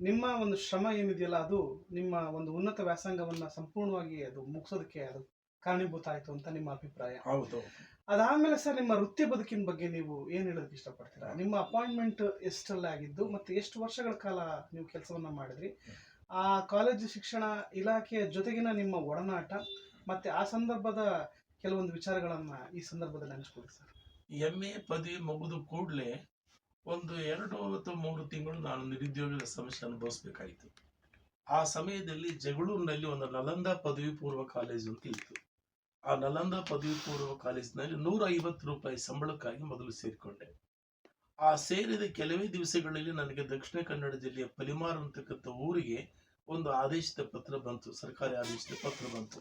ನಿಮ್ಮ ಒಂದು ಶ್ರಮ ಏನಿದೆಯಲ್ಲ ಅದು ನಿಮ್ಮ ಒಂದು ಉನ್ನತ ವ್ಯಾಸಂಗವನ್ನು ಸಂಪೂರ್ಣವಾಗಿ ಅದು ಮುಗಿಸೋದಕ್ಕೆ ಅದು ಕಾರಣೀಭೂತ ಆಯ್ತು ಅಂತ ನಿಮ್ಮ ಅಭಿಪ್ರಾಯ. ಹೌದು. ಅದಾದ್ಮೇಲೆ ಸರ್ ನಿಮ್ಮ ವೃತ್ತಿ ಬದುಕಿನ ಬಗ್ಗೆ ನೀವು ಏನ್ ಹೇಳೋದಕ್ಕೆ ಇಷ್ಟಪಡ್ತೀರಾ? ನಿಮ್ಮ ಅಪಾಯಿಂಟ್ಮೆಂಟ್ ಎಷ್ಟರಲ್ಲಿ ಆಗಿದ್ದು ಮತ್ತೆ ಎಷ್ಟು ವರ್ಷಗಳ ಕಾಲ ನೀವು ಕೆಲಸವನ್ನ ಮಾಡಿದ್ರಿ? ಆ ಕಾಲೇಜು ಶಿಕ್ಷಣ ಇಲಾಖೆಯ ಜೊತೆಗಿನ ನಿಮ್ಮ ಒಡನಾಟ ಮತ್ತೆ ಆ ಸಂದರ್ಭದ ಕೆಲವೊಂದು ವಿಚಾರಗಳನ್ನ ಈ ಸಂದರ್ಭದಲ್ಲಿ ಹಂಚ್ಕೊಡಿ ಸರ್. ಎಂ ಎ ಪದವಿ ಮುಗಿದು ಕೂಡಲೇ ಒಂದು ಎರಡು ಅಥವಾ ಮೂರು ತಿಂಗಳು ನಾನು ನಿರುದ್ಯೋಗದ ಸಮಸ್ಯೆ ಅನುಭವಿಸ್ಬೇಕಾಯಿತು. ಆ ಸಮಯದಲ್ಲಿ ಜಗಳೂರಿನಲ್ಲಿ ಒಂದು ನಲಂದ ಪದವಿ ಪೂರ್ವ ಕಾಲೇಜು ಅಂತ ಇತ್ತು. ಆ ನಲಂದ ಪದವಿ ಪೂರ್ವ ಕಾಲೇಜಿನಲ್ಲಿ ನೂರ ಐವತ್ತು ರೂಪಾಯಿ ಸಂಬಳಕ್ಕಾಗಿ ಮೊದಲು ಸೇರಿಕೊಂಡೆ. ಆ ಸೇರಿದ ಕೆಲವೇ ದಿವಸಗಳಲ್ಲಿ ನನಗೆ ದಕ್ಷಿಣ ಕನ್ನಡ ಜಿಲ್ಲೆಯ ಪಲಿಮಾರ್ ಅಂತಕ್ಕಂಥ ಊರಿಗೆ ಒಂದು ಆದೇಶದ ಪತ್ರ ಬಂತು, ಸರ್ಕಾರಿ ಆದೇಶದ ಪತ್ರ ಬಂತು.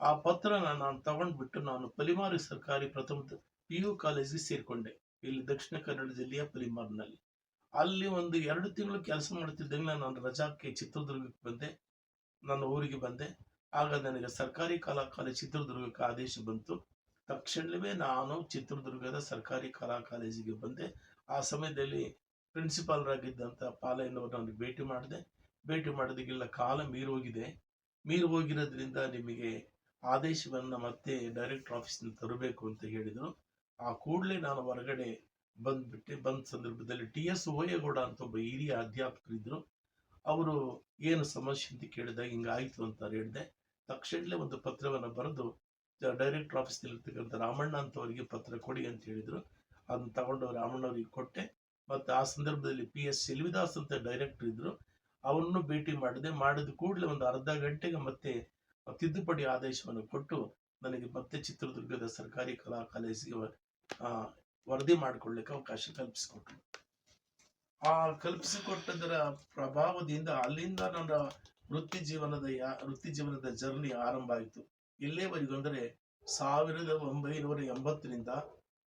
ಆ ಪತ್ರನ ನಾನು ತಗೊಂಡ್ಬಿಟ್ಟು ನಾನು ಪಲಿಮಾರ್ ಸರ್ಕಾರಿ ಪ್ರಥಮ ಪಿ ಯು ಕಾಲೇಜಿಗೆ ಸೇರಿಕೊಂಡೆ, ಇಲ್ಲಿ ದಕ್ಷಿಣ ಕನ್ನಡ ಜಿಲ್ಲೆಯ ಪಲಿಮಾರ್ನಲ್ಲಿ. ಅಲ್ಲಿ ಒಂದು ಎರಡು ತಿಂಗಳು ಕೆಲಸ ಮಾಡ್ತಿದ್ದಂಗೆ ನಾನು ರಜಾಕ್ಕೆ ಚಿತ್ರದುರ್ಗಕ್ಕೆ ಬಂದೆ, ನನ್ನ ಊರಿಗೆ ಬಂದೆ. ಆಗ ನನಗೆ ಸರ್ಕಾರಿ ಕಲಾ ಕಾಲೇಜ್ ಚಿತ್ರದುರ್ಗಕ್ಕೆ ಆದೇಶ ಬಂತು. ತಕ್ಷಣವೇ ನಾನು ಚಿತ್ರದುರ್ಗದ ಸರ್ಕಾರಿ ಕಲಾ ಕಾಲೇಜಿಗೆ ಬಂದೆ. ಆ ಸಮಯದಲ್ಲಿ ಪ್ರಿನ್ಸಿಪಾಲ್ರಾಗಿದ್ದಂಥ ಪಾಲಯ್ಯನವರು ನನಗೆ ಭೇಟಿ ಮಾಡಿದೆ. ಭೇಟಿ ಮಾಡಿದಾಗೆಲ್ಲ ಕಾಲ ಮೀರೋಗಿದೆ. ಮೀರಿ ಹೋಗಿರೋದ್ರಿಂದ ನಿಮಗೆ ಆದೇಶವನ್ನು ಮತ್ತೆ ಡೈರೆಕ್ಟರ್ ಆಫೀಸ್ನ ತರಬೇಕು ಅಂತ ಹೇಳಿದರು. ಆ ಕೂಡಲೇ ನಾನು ಹೊರಗಡೆ ಬಂದ್ಬಿಟ್ಟೆ. ಬಂದ ಸಂದರ್ಭದಲ್ಲಿ ಟಿ ಎಸ್ ಓಯೇಗೌಡ ಅಂತ ಒಬ್ಬ ಹಿರಿಯ ಅಧ್ಯಾಪಕರಿದ್ದರು ಅವರು ಏನು ಸಮಸ್ಯೆ ಅಂತ ಕೇಳಿದಾಗ ಹಿಂಗಾಯಿತು ಅಂತ ಹೇಳಿದೆ. ತಕ್ಷಣಲೇ ಒಂದು ಪತ್ರವನ್ನು ಬರೆದು ಡೈರೆಕ್ಟರ್ ಆಫೀಸ್ನಲ್ಲಿರ್ತಕ್ಕಂಥ ರಾಮಣ್ಣ ಅಂತವರಿಗೆ ಪತ್ರ ಕೊಡಿ ಅಂತ ಹೇಳಿದರು. ಅದನ್ನ ತಗೊಂಡು ರಾಮಣ್ಣವರಿಗೆ ಕೊಟ್ಟೆ. ಮತ್ತು ಆ ಸಂದರ್ಭದಲ್ಲಿ ಪಿ ಎಸ್ ಶೆಲ್ವಿದಾಸ್ ಅಂತ ಡೈರೆಕ್ಟರ್ ಇದ್ರು. ಅವರನ್ನು ಭೇಟಿ ಮಾಡಿದೆ. ಮಾಡಿದ ಕೂಡಲೇ ಒಂದು ಅರ್ಧ ಗಂಟೆಗೆ ಮತ್ತೆ ತಿದ್ದುಪಡಿ ಆದೇಶವನ್ನು ಕೊಟ್ಟು ನನಗೆ ಮತ್ತೆ ಚಿತ್ರದುರ್ಗದ ಸರ್ಕಾರಿ ಕಲಾ ಕಾಲೇಜಿಗೆ ಆ, ವರದಿ ಮಾಡಿಕೊಳ್ಳಿಕ್ಕೆ ಅವಕಾಶ ಕಲ್ಪಿಸಿಕೊಟ್ಟರು ಆ ಕಲ್ಪಿಸಿಕೊಟ್ಟದರ ಪ್ರಭಾವದಿಂದ ಅಲ್ಲಿಂದ ನನ್ನ ವೃತ್ತಿ ಜೀವನದ ಯಾ- ವೃತ್ತಿ ಜೀವನದ ಜರ್ನಿ ಆರಂಭ ಆಯಿತು. ಇಲ್ಲೇವರೆಗೂ ಅಂದರೆ ಸಾವಿರದ ಒಂಬೈನೂರ ಎಂಬತ್ತರಿಂದ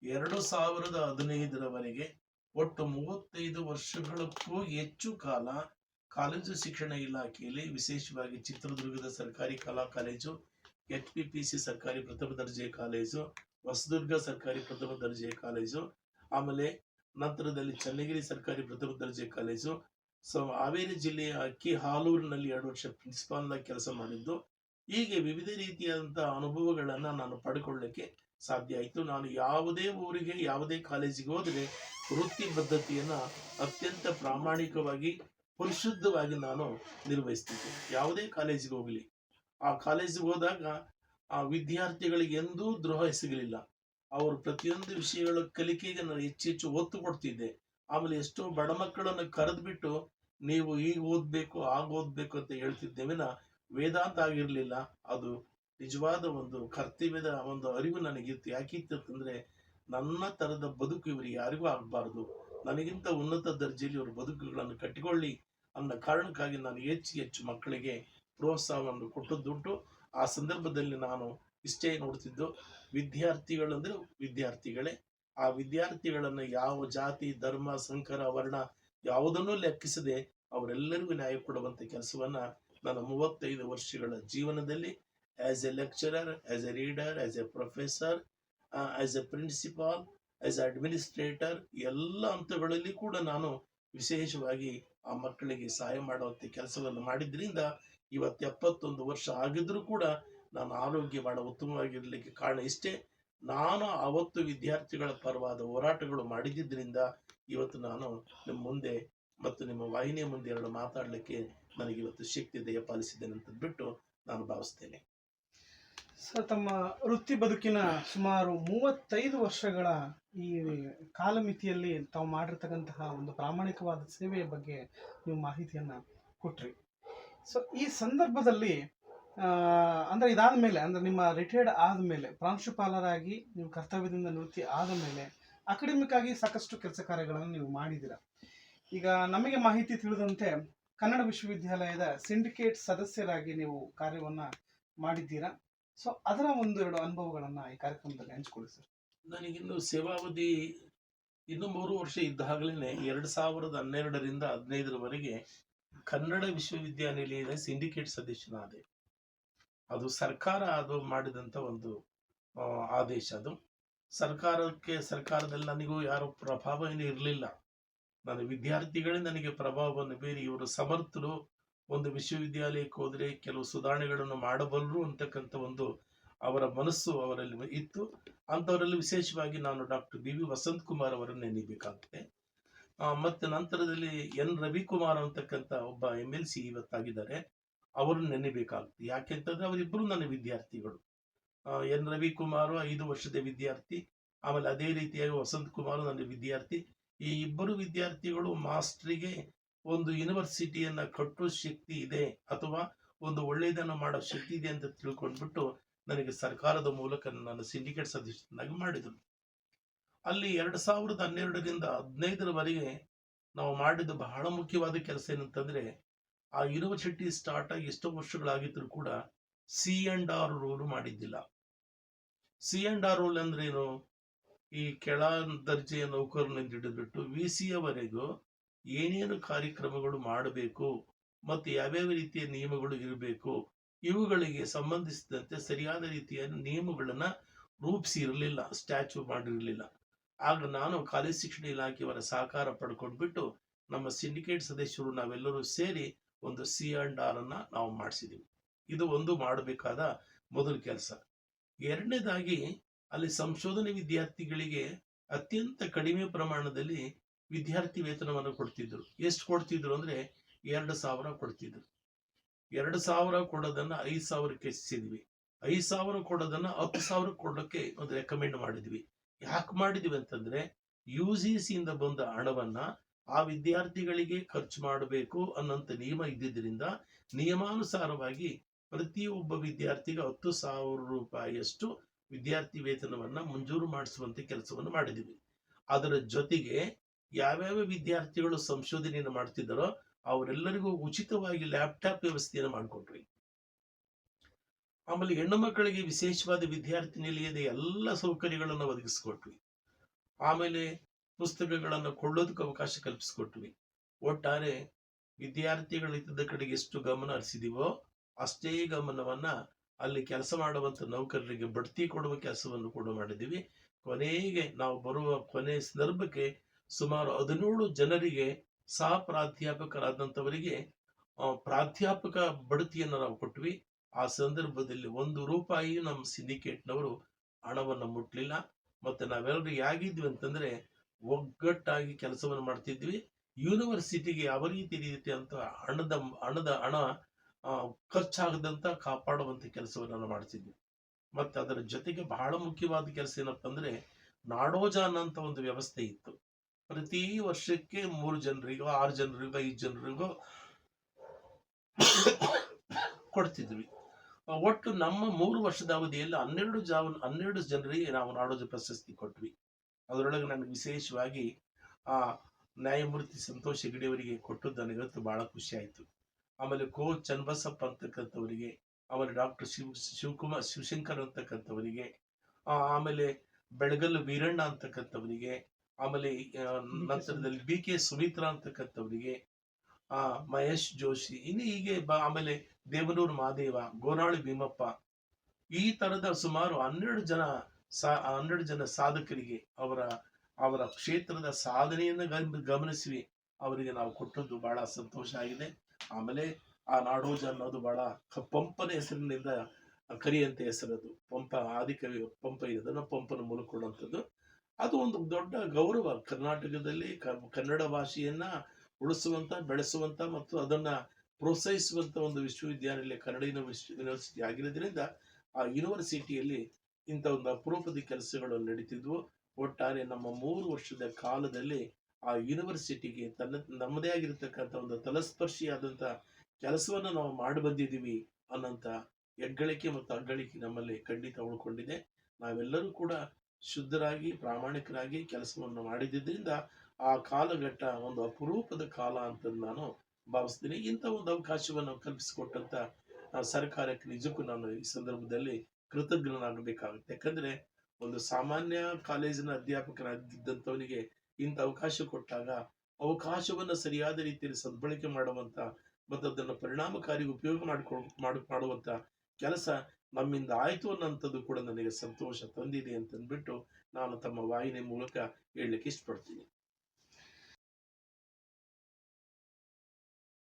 ಎರಡು ಸಾವಿರದ ಹದಿನೈದರವರೆಗೆ ಒಟ್ಟು ಮೂವತ್ತೈದು ವರ್ಷಗಳಕ್ಕೂ ಹೆಚ್ಚು ಕಾಲ ಕಾಲೇಜು ಶಿಕ್ಷಣ ಇಲಾಖೆಯಲ್ಲಿ ವಿಶೇಷವಾಗಿ ಚಿತ್ರದುರ್ಗದ ಸರ್ಕಾರಿ ಕಲಾ college, H P P C ಸರ್ಕಾರಿ ಪ್ರಥಮ ದರ್ಜೆ ಕಾಲೇಜು, ಹೊಸದುರ್ಗ ಸರ್ಕಾರಿ ಪ್ರಥಮ ದರ್ಜೆ ಕಾಲೇಜು, ಆಮೇಲೆ ನಂತರದಲ್ಲಿ ಚನ್ನಗಿರಿ ಸರ್ಕಾರಿ ಪ್ರಥಮ ದರ್ಜೆ ಕಾಲೇಜು ಸೊ ಹಾವೇರಿ ಜಿಲ್ಲೆಯ ಅಕ್ಕಿ ಹಾಲೂರಿನಲ್ಲಿ ಎರಡು ವರ್ಷ ಪ್ರಿನ್ಸಿಪಾಲ್ ಕೆಲಸ ಮಾಡಿದ್ದು, ಹೀಗೆ ವಿವಿಧ ರೀತಿಯಾದಂತಹ ಅನುಭವಗಳನ್ನ ನಾನು ಪಡ್ಕೊಳ್ಳಿಕ್ಕೆ ಸಾಧ್ಯ ಆಯಿತು. ನಾನು ಯಾವುದೇ ಊರಿಗೆ, ಯಾವುದೇ ಕಾಲೇಜಿಗೆ ಹೋದರೆ ವೃತ್ತಿ ಬದ್ಧತೆಯನ್ನ ಅತ್ಯಂತ ಪ್ರಾಮಾಣಿಕವಾಗಿ, ಪರಿಶುದ್ಧವಾಗಿ ನಾನು ನಿರ್ವಹಿಸ್ತಿದ್ದೆ. ಯಾವುದೇ ಕಾಲೇಜಿಗೆ ಹೋಗಲಿ. ಆ ಕಾಲೇಜಿಗೆ ಹೋದಾಗ ಆ ವಿದ್ಯಾರ್ಥಿಗಳಿಗೆ ಎಂದೂ ದ್ರೋಹ ಸಿಗಲಿಲ್ಲ ಅವರು ಪ್ರತಿಯೊಂದು ವಿಷಯಗಳ ಕಲಿಕೆಗೆ ನಾನು ಹೆಚ್ಚು ಹೆಚ್ಚು ಒತ್ತು ಕೊಡ್ತಿದ್ದೆ. ಆಮೇಲೆ ಎಷ್ಟೋ ಬಡ ಮಕ್ಕಳನ್ನು ಕರೆದ್ಬಿಟ್ಟು ನೀವು ಈಗ ಓದ್ಬೇಕು ಆಗ ಓದ್ಬೇಕು ಅಂತ ಹೇಳ್ತಿದ್ದೇವಿನ ವೇದಾಂತ ಆಗಿರ್ಲಿಲ್ಲ. ಅದು ನಿಜವಾದ ಒಂದು ಕರ್ತವ್ಯದ ಒಂದು ಅರಿವು ನನಗಿತ್ತು. ಯಾಕಿತ್ತು ಅಂತಂದ್ರೆ, ನನ್ನ ತರದ ಬದುಕು ಇವರಿಗೆ ಯಾರಿಗೂ ಆಗಬಾರ್ದು. ನನಗಿಂತ ಉನ್ನತ ದರ್ಜೆಯಲ್ಲಿ ಇವರು ಬದುಕುಗಳನ್ನು ಕಟ್ಟಿಕೊಳ್ಳಿ ಅನ್ನೋ ಕಾರಣಕ್ಕಾಗಿ ನಾನು ಹೆಚ್ಚು ಹೆಚ್ಚು ಮಕ್ಕಳಿಗೆ ಪ್ರೋತ್ಸಾಹವನ್ನು ಕೊಟ್ಟದ್ದುಂಟು. ಆ ಸಂದರ್ಭದಲ್ಲಿ ನಾನು ಇಷ್ಟೇ ನೋಡ್ತಿದ್ದು ವಿದ್ಯಾರ್ಥಿಗಳಂದ್ರೆ ವಿದ್ಯಾರ್ಥಿಗಳೇ. ಆ ವಿದ್ಯಾರ್ಥಿಗಳನ್ನು ಯಾವ ಜಾತಿ, ಧರ್ಮ, ಸಂಕರ, ವರ್ಣ ಯಾವುದನ್ನೂ ಲೆಕ್ಕಿಸದೆ ಅವರೆಲ್ಲರಿಗೂ ನ್ಯಾಯ ಕೊಡುವಂತ ಕೆಲಸವನ್ನ ನನ್ನ ಮೂವತ್ತೈದು ವರ್ಷಗಳ ಜೀವನದಲ್ಲಿ as a lecturer as a reader as a professor as a principal as a administrator ಎಲ್ಲ ಹಂತಗಳಲ್ಲಿ ಕೂಡ ನಾನು ವಿಶೇಷವಾಗಿ ಆ ಮಕ್ಕಳಿಗೆ ಸಹಾಯ ಮಾಡುವಂತ ಕೆಲಸವನ್ನು ಮಾಡಿದ್ರಿಂದ ಇವತ್ತು ಎಪ್ಪತ್ತೊಂದು ವರ್ಷ ಆಗಿದ್ರೂ ಕೂಡ ನಾನು ಆರೋಗ್ಯ ಬಹಳ ಉತ್ತಮವಾಗಿರ್ಲಿಕ್ಕೆ ಕಾರಣ ಇಷ್ಟೇ. ನಾನು ಅವತ್ತು ವಿದ್ಯಾರ್ಥಿಗಳ ಪರವಾದ ಹೋರಾಟಗಳು ಮಾಡಿದ್ರಿಂದ ಇವತ್ತು ನಾನು ನಿಮ್ಮ ಮುಂದೆ ಮತ್ತು ನಿಮ್ಮ ವಾಹಿನಿಯ ಮುಂದೆ ಎರಡು ಮಾತಾಡಲಿಕ್ಕೆ ನನಗೆ ಇವತ್ತು ಶಕ್ತಿ ದಯ ಪಾಲಿಸಿದ್ದೇನೆ ಅಂತ ಬಿಟ್ಟು ನಾನು ಭಾವಿಸ್ತೇನೆ. ಸರ್, ತಮ್ಮ ವೃತ್ತಿ ಬದುಕಿನ ಸುಮಾರು ಮೂವತ್ತೈದು ವರ್ಷಗಳ ಈ ಕಾಲಮಿತಿಯಲ್ಲಿ ತಾವು ಮಾಡಿರ್ತಕ್ಕಂತಹ ಒಂದು ಪ್ರಾಮಾಣಿಕವಾದ ಸೇವೆಯ ಬಗ್ಗೆ ನೀವು ಮಾಹಿತಿಯನ್ನ ಕೊಟ್ರಿ. ಸೊ ಈ ಸಂದರ್ಭದಲ್ಲಿ ಅಂದ್ರೆ ಇದಾದ ಮೇಲೆ ಅಂದರೆ ನಿಮ್ಮ ರಿಟೈರ್ಡ್ ಆದಮೇಲೆ, ಪ್ರಾಂಶುಪಾಲರಾಗಿ ನೀವು ಕರ್ತವ್ಯದಿಂದ ನಿವೃತ್ತಿ ಆದ ಮೇಲೆ ಅಕಾಡೆಮಿಕ್ ಆಗಿ ಸಾಕಷ್ಟು ಕೆಲಸ ಕಾರ್ಯಗಳನ್ನು ನೀವು ಮಾಡಿದ್ದೀರಾ? ಈಗ ನಮಗೆ ಮಾಹಿತಿ ತಿಳಿದಂತೆ ಕನ್ನಡ ವಿಶ್ವವಿದ್ಯಾಲಯದ ಸಿಂಡಿಕೇಟ್ ಸದಸ್ಯರಾಗಿ ನೀವು ಕಾರ್ಯವನ್ನ ಮಾಡಿದ್ದೀರಾ? ಸೊ ಅದರ ಒಂದು ಎರಡು ಅನುಭವಗಳನ್ನ ಈ ಕಾರ್ಯಕ್ರಮದಲ್ಲಿ ಹಂಚಿಕೊಳ್ಳಿ ಸರ್. ನನಗಿನ್ನು ಸೇವಾವಧಿ ಇನ್ನು ಮೂರು ವರ್ಷ ಇದ್ದಾಗಲೇ ಎರಡು ಸಾವಿರದ ಹನ್ನೆರಡರಿಂದ ಹದಿನೈದರವರೆಗೆ ಕನ್ನಡ ವಿಶ್ವವಿದ್ಯಾನಿಲಯದ ಸಿಂಡಿಕೇಟ್ ಸದಸ್ಯನಾದೆ. ಅದು ಸರ್ಕಾರ ಅದು ಮಾಡಿದಂತ ಒಂದು ಆದೇಶ. ಅದು ಸರ್ಕಾರಕ್ಕೆ, ಸರ್ಕಾರದಲ್ಲಿ ನನಗೂ ಯಾರು ಪ್ರಭಾವ ಏನು ಇರಲಿಲ್ಲ. ನನ್ನ ವಿದ್ಯಾರ್ಥಿಗಳೇ ನನಗೆ ಪ್ರಭಾವವನ್ನು ಬೀರಿ ಇವರು ಸಮರ್ಥರು. ಒಂದು ವಿಶ್ವವಿದ್ಯಾಲಯಕ್ಕೆ ಹೋದ್ರೆ ಕೆಲವು ಸುಧಾರಣೆಗಳನ್ನು ಮಾಡಬಲ್ಲರು ಅಂತಕ್ಕಂಥ ಒಂದು ಅವರ ಮನಸ್ಸು ಅವರಲ್ಲಿ ಇತ್ತು. ಅಂಥವರಲ್ಲಿ ವಿಶೇಷವಾಗಿ ನಾನು doctor B V Vasanth Kumar ಅವರನ್ನು ನೆನೀಬೇಕಾಗುತ್ತೆ ಮತ್ತೆ ನಂತರದಲ್ಲಿ ಎನ್ ರವಿಕುಮಾರ್ ಅಂತಕ್ಕಂಥ ಒಬ್ಬ ಎಂ ಎಲ್ ಸಿ ಇವತ್ತಾಗಿದ್ದಾರೆ. ಅವರನ್ನು ಯಾಕೆ ಯಾಕೆಂತಂದ್ರೆ ಅವರಿಬ್ಬರು ನನ್ನ ವಿದ್ಯಾರ್ಥಿಗಳು. ಎನ್. ರವಿಕುಮಾರ್ ಐದು ವರ್ಷದ ವಿದ್ಯಾರ್ಥಿ, ಆಮೇಲೆ ಅದೇ ರೀತಿಯಾಗಿ ವಸಂತ್ ಕುಮಾರ್ ನನ್ನ ವಿದ್ಯಾರ್ಥಿ. ಈ ಇಬ್ಬರು ವಿದ್ಯಾರ್ಥಿಗಳು ಮಾಸ್ಟ್ರಿಗೆ ಒಂದು ಯೂನಿವರ್ಸಿಟಿಯನ್ನ ಕಟ್ಟೋ ಶಕ್ತಿ ಇದೆ ಅಥವಾ ಒಂದು ಒಳ್ಳೆಯದನ್ನು ಮಾಡೋ ಶಕ್ತಿ ಇದೆ ಅಂತ ತಿಳ್ಕೊಂಡ್ಬಿಟ್ಟು ನನಗೆ ಸರ್ಕಾರದ ಮೂಲಕ ನನ್ನ ಸಿಂಡಿಕೇಟ್ ಸದಸ್ಯನಾಗಿ ಮಾಡಿದರು. ಅಲ್ಲಿ ಎರಡ್ ಸಾವಿರದ ಹನ್ನೆರಡರಿಂದ ಹದಿನೈದರವರೆಗೆ ನಾವು ಮಾಡಿದ ಬಹಳ ಮುಖ್ಯವಾದ ಕೆಲಸ ಏನಂತಂದ್ರೆ ಆ ಯೂನಿವರ್ಸಿಟಿ ಸ್ಟಾರ್ಟ್ ಆಗಿ ಎಷ್ಟೋ ವರ್ಷಗಳಾಗಿದ್ರು ಕೂಡ ಸಿ ಅಂಡ್ ಆರ್ ರೂಲ್ ಮಾಡಿದ್ದಿಲ್ಲ. ಸಿ ಅಂಡ್ ಆರ್ ರೂಲ್ ಅಂದ್ರೆ ಏನು? ಈ ಕೆಳ ದರ್ಜೆಯ ನೌಕರನಿಂದ ಹಿಡಿದ್ಬಿಟ್ಟು ವಿ ಸಿಯವರೆಗೂ ಏನೇನು ಕಾರ್ಯಕ್ರಮಗಳು ಮಾಡಬೇಕು ಮತ್ತು ಯಾವ್ಯಾವ ರೀತಿಯ ನಿಯಮಗಳು ಇರಬೇಕು, ಇವುಗಳಿಗೆ ಸಂಬಂಧಿಸಿದಂತೆ ಸರಿಯಾದ ರೀತಿಯ ನಿಯಮಗಳನ್ನ ರೂಪಿಸಿರಲಿಲ್ಲ ಸ್ಟ್ಯಾಚ್ಯೂ ಮಾಡಿರಲಿಲ್ಲ. ಆಗ ನಾನು ಕಾಲೇಜ್ ಶಿಕ್ಷಣ ಇಲಾಖೆಯವರ ಸಹಕಾರ ಪಡ್ಕೊಂಡ್ಬಿಟ್ಟು ನಮ್ಮ ಸಿಂಡಿಕೇಟ್ ಸದಸ್ಯರು ನಾವೆಲ್ಲರೂ ಸೇರಿ ಒಂದು ಸಿ ಅಂಡ್ ಆರ್ ಅನ್ನ ನಾವು ಮಾಡಿಸಿದೀವಿ. ಇದು ಒಂದು ಮಾಡಬೇಕಾದ ಮೊದಲ ಕೆಲಸ. ಎರಡನೇದಾಗಿ ಅಲ್ಲಿ ಸಂಶೋಧನೆ ವಿದ್ಯಾರ್ಥಿಗಳಿಗೆ ಅತ್ಯಂತ ಕಡಿಮೆ ಪ್ರಮಾಣದಲ್ಲಿ ವಿದ್ಯಾರ್ಥಿ ವೇತನವನ್ನು ಕೊಡ್ತಿದ್ರು. ಎಷ್ಟು ಕೊಡ್ತಿದ್ರು ಅಂದ್ರೆ ಎರಡು ಸಾವಿರ ಕೊಡ್ತಿದ್ರು. ಎರಡು ಸಾವಿರ ಕೊಡೋದನ್ನ ಐದು ಸಾವಿರಕ್ಕೆ ಹೆಚ್ಚಿಸಿದ್ವಿ ಐದು ಸಾವಿರ ಕೊಡೋದನ್ನ ಹತ್ತು ಸಾವಿರ ಕೊಡೋಕೆ ಒಂದು ರೆಕಮೆಂಡ್ ಮಾಡಿದ್ವಿ. ಯಾಕೆ ಮಾಡಿದ್ವಿ ಅಂತಂದ್ರೆ ಯು ಜಿ ಇಂದ ಬಂದ ಹಣವನ್ನ ಆ ವಿದ್ಯಾರ್ಥಿಗಳಿಗೆ ಖರ್ಚು ಮಾಡಬೇಕು ಅನ್ನಂತ ನಿಯಮ ಇದ್ದಿದ್ದರಿಂದ ನಿಯಮಾನುಸಾರವಾಗಿ ಪ್ರತಿಯೊಬ್ಬ ವಿದ್ಯಾರ್ಥಿಗೆ ಹತ್ತು ಸಾವಿರ ರೂಪಾಯಿಯಷ್ಟು ವಿದ್ಯಾರ್ಥಿ ವೇತನವನ್ನ ಮಂಜೂರು ಮಾಡಿಸುವಂತೆ ಕೆಲಸವನ್ನು ಮಾಡಿದ್ವಿ ಅದರ ಜೊತೆಗೆ ಯಾವ್ಯಾವ ವಿದ್ಯಾರ್ಥಿಗಳು ಸಂಶೋಧನೆಯನ್ನು ಮಾಡ್ತಿದ್ದಾರೋ ಅವರೆಲ್ಲರಿಗೂ ಉಚಿತವಾಗಿ ಲ್ಯಾಪ್ಟಾಪ್ ವ್ಯವಸ್ಥೆಯನ್ನು ಮಾಡಿಕೊಟ್ರಿ ಆಮೇಲೆ ಹೆಣ್ಣು ಮಕ್ಕಳಿಗೆ ವಿಶೇಷವಾದ ವಿದ್ಯಾರ್ಥಿ ನಿಲಯದ ಎಲ್ಲ ಸೌಕರ್ಯಗಳನ್ನು ಒದಗಿಸ್ಕೊಟ್ವಿ. ಆಮೇಲೆ ಪುಸ್ತಕಗಳನ್ನು ಕೊಳ್ಳೋದಕ್ಕೆ ಅವಕಾಶ ಕಲ್ಪಿಸಿಕೊಟ್ವಿ. ಒಟ್ಟಾರೆ ವಿದ್ಯಾರ್ಥಿಗಳಿದ್ದ ಕಡೆಗೆ ಎಷ್ಟು ಗಮನ ಹರಿಸಿದೀವೋ ಅಷ್ಟೇ ಗಮನವನ್ನ ಅಲ್ಲಿ ಕೆಲಸ ಮಾಡುವಂತ ನೌಕರರಿಗೆ ಬಡ್ತಿ ಕೊಡುವ ಕೆಲಸವನ್ನು ಕೂಡ ಮಾಡಿದ್ದೀವಿ ಕೊನೆಗೆ ನಾವು ಬರುವ ಕೊನೆ ಸಂದರ್ಭಕ್ಕೆ ಸುಮಾರು ಹದಿನೇಳು ಜನರಿಗೆ ಸಹ ಪ್ರಾಧ್ಯಾಪಕರಾದಂಥವರಿಗೆ ಪ್ರಾಧ್ಯಾಪಕ ಬಡ್ತಿಯನ್ನು ನಾವು ಕೊಟ್ವಿ. ಆ ಸಂದರ್ಭದಲ್ಲಿ ಒಂದು ರೂಪಾಯಿ ನಮ್ಮ ಸಿಂಡಿಕೇಟ್ನವರು ಹಣವನ್ನು ಮುಟ್ಲಿಲ್ಲ. ಮತ್ತೆ ನಾವೆಲ್ಲರೂ ಹೇಗಿದ್ವಿ ಅಂತಂದ್ರೆ ಒಗ್ಗಟ್ಟಾಗಿ ಕೆಲಸವನ್ನು ಮಾಡ್ತಿದ್ವಿ. ಯೂನಿವರ್ಸಿಟಿಗೆ ಯಾವ ರೀತಿ ರೀತಿ ಅಂತ ಹಣದ ಹಣದ, ಹಣ ಖರ್ಚಾಗದಂತ ಕಾಪಾಡುವಂತ ಕೆಲಸವನ್ನು ಮಾಡ್ತಿದ್ವಿ. ಮತ್ತೆ ಅದರ ಜೊತೆಗೆ ಬಹಳ ಮುಖ್ಯವಾದ ಕೆಲಸ ಏನಪ್ಪ ಅಂದ್ರೆ ನಾಡೋಜ ಅನ್ನೋಂಥ ಒಂದು ವ್ಯವಸ್ಥೆ ಇತ್ತು. ಪ್ರತಿ ವರ್ಷಕ್ಕೆ ಮೂರು ಜನರಿಗೋ, ಆರು ಜನರಿಗೋ, ಐದು ಜನರಿಗೋ ಕೊಡ್ತಿದ್ವಿ. ಒಟ್ಟು ನಮ್ಮ ಮೂರು ವರ್ಷದ ಅವಧಿಯಲ್ಲಿ ಹನ್ನೆರಡು ಜಾವ, ಹನ್ನೆರಡು ಜನರಿಗೆ ನಾವು ನಾಡೋಜ ಪ್ರಶಸ್ತಿ ಕೊಟ್ವಿ. ಅದರೊಳಗೆ ನನಗೆ ವಿಶೇಷವಾಗಿ ಆ ನ್ಯಾಯಮೂರ್ತಿ ಸಂತೋಷ್ ಹೆಗಡೆ ಅವರಿಗೆ ಕೊಟ್ಟದ್ದು ನನಗಂತೂ ಬಹಳ ಖುಷಿ ಆಯಿತು. ಆಮೇಲೆ ಕೋ ಚನ್ನಬಸಪ್ಪ ಅಂತಕ್ಕಂಥವರಿಗೆ, ಆಮೇಲೆ ಡಾಕ್ಟರ್ ಶಿವ, ಶಿವಕುಮಾರ್, ಶಿವಶಂಕರ್ ಅಂತಕ್ಕಂಥವರಿಗೆ ಆಮೇಲೆ ಬೆಳಗಲ್ ವೀರಣ್ಣ ಅಂತಕ್ಕಂಥವರಿಗೆ, ಆಮೇಲೆ ನಂತರದಲ್ಲಿ ಬಿ ಕೆ ಸುಮಿತ್ರಾ ಅಂತಕ್ಕಂಥವರಿಗೆ, ಆ, ಮಹೇಶ್ ಜೋಶಿ, ಇನ್ನು ಹೀಗೆ ಬಾ, ಆಮೇಲೆ ದೇವನೂರು ಮಹಾದೇವ ಗೋನಾಳಿ ಭೀಮಪ್ಪ, ಈ ತರದ ಸುಮಾರು ಹನ್ನೆರಡು ಜನ ಸಾ ಹನ್ನೆರಡು ಜನ ಸಾಧಕರಿಗೆ ಅವರ ಅವರ ಕ್ಷೇತ್ರದ ಸಾಧನೆಯನ್ನು ಗಮ್- ಗಮನಿಸಿ ಅವರಿಗೆ ನಾವು ಕೊಟ್ಟದ್ದು ಬಹಳ ಸಂತೋಷ ಆಗಿದೆ. ಆಮೇಲೆ ಆ ನಾಡೋಜ ಅನ್ನೋದು ಬಹಳ ಪಂಪನ ಹೆಸರಿನಿಂದ ಕರಿಯಂತೆ ಹೆಸರದು ಪಂಪ ಆದಿಕವಿ ಪಂಪ ಇದನ್ನು ಪಂಪನ ಮೂಲಕ ಕೊಡುವಂಥದ್ದು. ಅದು ಒಂದು ದೊಡ್ಡ ಗೌರವ. ಕರ್ನಾಟಕದಲ್ಲಿ ಕನ್ನಡ ಭಾಷೆಯನ್ನ ಉಳಿಸುವಂತ, ಬೆಳೆಸುವಂತ ಮತ್ತು ಅದನ್ನ ಪ್ರೋತ್ಸಾಹಿಸುವಂತ ಒಂದು ವಿಶ್ವವಿದ್ಯಾನಿಲಯ ಕನ್ನಡ ಯೂನಿವರ್ಸಿ- ಯೂನಿವರ್ಸಿಟಿ ಆಗಿರೋದ್ರಿಂದ ಆ ಯೂನಿವರ್ಸಿಟಿಯಲ್ಲಿ ಇಂಥ ಒಂದು ಅಪರೂಪದ ಕೆಲಸಗಳು ನಡೀತಿದ್ವು. ಒಟ್ಟಾರೆ ನಮ್ಮ ಮೂರು ವರ್ಷದ ಕಾಲದಲ್ಲಿ ಆ ಯೂನಿವರ್ಸಿಟಿಗೆ ತನ್ನ, ನಮ್ಮದೇ ಆಗಿರತಕ್ಕಂಥ ಒಂದು ತಲಸ್ಪರ್ಶಿಯಾದಂಥ ಕೆಲಸವನ್ನು ನಾವು ಮಾಡಿ ಬಂದಿದ್ದೀವಿ ಅನ್ನೋಂಥ ಹೆಗ್ಗಳಿಕೆ ಮತ್ತು ಅಗ್ಗಳಿಕೆ ನಮ್ಮಲ್ಲಿ ಖಂಡಿತ ಉಳ್ಕೊಂಡಿದೆ. ನಾವೆಲ್ಲರೂ ಕೂಡ ಶುದ್ಧರಾಗಿ, ಪ್ರಾಮಾಣಿಕರಾಗಿ ಕೆಲಸವನ್ನು ಮಾಡಿದ್ದರಿಂದ ಆ ಕಾಲಘಟ್ಟ ಒಂದು ಅಪರೂಪದ ಕಾಲ ಅಂತ ನಾನು ಭಾವಿಸ್ತೀನಿ. ಇಂಥ ಒಂದು ಅವಕಾಶವನ್ನು ಕಲ್ಪಿಸಿಕೊಟ್ಟಂಥ ಸರ್ಕಾರಕ್ಕೆ ನಿಜಕ್ಕೂ ನಾನು ಈ ಸಂದರ್ಭದಲ್ಲಿ ಕೃತಜ್ಞನಾಗಬೇಕಾಗುತ್ತೆ. ಯಾಕಂದ್ರೆ ಒಂದು ಸಾಮಾನ್ಯ ಕಾಲೇಜಿನ ಅಧ್ಯಾಪಕನಾಗಿದ್ದಂಥವನಿಗೆ ಇಂಥ ಅವಕಾಶ ಕೊಟ್ಟಾಗ ಅವಕಾಶವನ್ನ ಸರಿಯಾದ ರೀತಿಯಲ್ಲಿ ಸದ್ಬಳಕೆ ಮಾಡುವಂತ ಮತ್ತು ಅದನ್ನು ಪರಿಣಾಮಕಾರಿ ಉಪಯೋಗ ಮಾಡಿಕೊಂಡು ಮಾಡು ಕೆಲಸ ನಮ್ಮಿಂದ ಆಯ್ತು ಅನ್ನೋಂಥದ್ದು ಕೂಡ ನನಗೆ ಸಂತೋಷ ತಂದಿದೆ ಅಂತಂದ್ಬಿಟ್ಟು ನಾನು ತಮ್ಮ ವಾಹಿನಿ ಮೂಲಕ ಹೇಳಲಿಕ್ಕೆ ಇಷ್ಟಪಡ್ತೀನಿ.